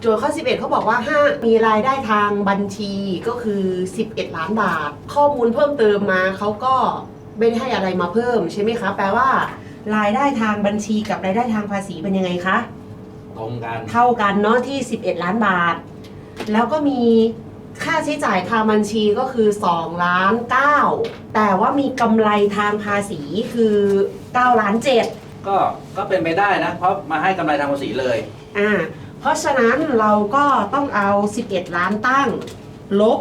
โจทย์ข้อ 11 เขาบอกว่าห้ามีรายได้ทางบัญชีก็คือ 11 ล้านบาท ข้อมูลเพิ่มเติมมาเขาก็ไม่ได้ให้อะไรมาเพิ่มใช่ไหมคะ แปลว่า รายได้ทางบัญชีกับรายได้ทางภาษีเป็นยังไงคะ ตรงกันเท่ากันเนาะที่ 11 ล้านบาท แล้วก็มีค่าใช้จ่ายทางบัญชีก็คือ2ล้าน9แต่ว่ามีกำไรทางภาษีคือ9ล้าน7ก็ก็เป็นไปได้นะ เพราะมาให้กำไรทางภาษีเลย อ่า เพราะฉะนั้นเราก็ต้องเอา 11 ล้านตั้ง ลบ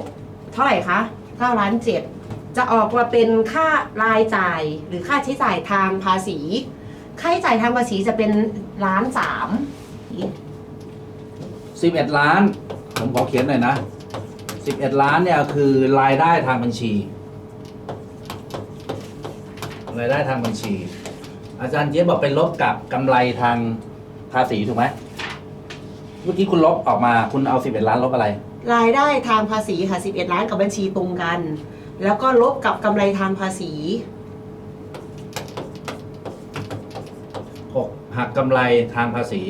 เท่าไหร่คะ9ล้าน7จะออกมาเป็นค่ารายจ่ายหรือค่าใช้จ่ายทางภาษี ค่าใช้จ่ายทางภาษีจะเป็นล้านสาม11ล้าน ผมขอเขียนหน่อยนะ11ล้านเนี่ยคือรายได้ทางบัญชี รายได้ทางบัญชี อาจารย์เจี๊ยบบอกเป็นลบกับกำไรทางภาษีถูกไหม เมื่อกี้คุณลบออกมาคุณเอา 11 ล้านลบอะไร รายได้ทางภาษีค่ะ11 ล้านกับบัญชีตรงกัน แล้วก็ลบกับกำไรทางภาษี 6 หักกำไรทางภาษี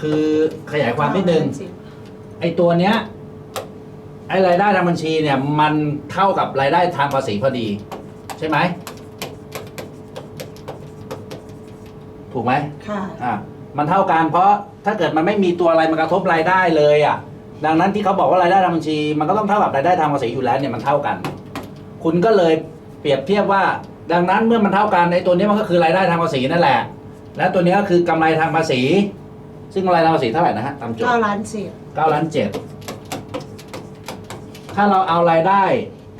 คือขยายความนิดนึง ไอ้ตัวเนี้ย ไอ้รายได้ทางบัญชีเนี่ย มันเท่ากับรายได้ทางภาษีพอดี ใช่ไหม ถูกไหมค่ะ อะ มันเท่ากันเพราะถ้าเกิดมันไม่มีตัวอะไรมากระทบรายได้เลยอะ ดังนั้นที่เขาบอกว่ารายได้ทางบัญชี มันก็ต้องเท่ากับรายได้ทางภาษีอยู่แล้วเนี่ยมันเท่ากัน คุณก็เลยเปรียบเทียบว่า ดังนั้นเมื่อมันเท่ากันไอ้ตัวนี้มันก็คือรายได้ทางภาษีนั่นแหละ และตัวนี้ก็คือกำไรทางภาษี ซึ่งกำไรทางภาษีเท่าไหร่นะฮะตามโจทย์9ล้านเศษเก้าล้านเจ็ดถ้าเราเอารายได้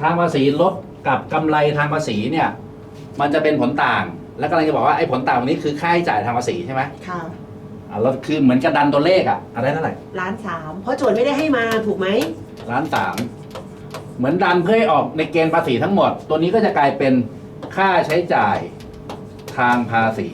ทางภาษีลบกับกำไรทางภาษีเนี่ย มันจะเป็นผลต่าง แล้วกำลังจะบอกว่าไอ้ผลต่างตรงนี้คือค่าใช้จ่ายทางภาษีใช่ไหมค่ะอ่าเราคือเหมือนกระดันตัวเลขอะอะไรเท่าไหร่ล้านสามเพราะโจทย์ไม่ได้ให้มาถูกไหมล้านสามเหมือนดันเพื่อให้ออกในเกณฑ์ภาษีทั้งหมด ตัวนี้ก็จะกลายเป็นค่าใช้จ่ายทางภาษี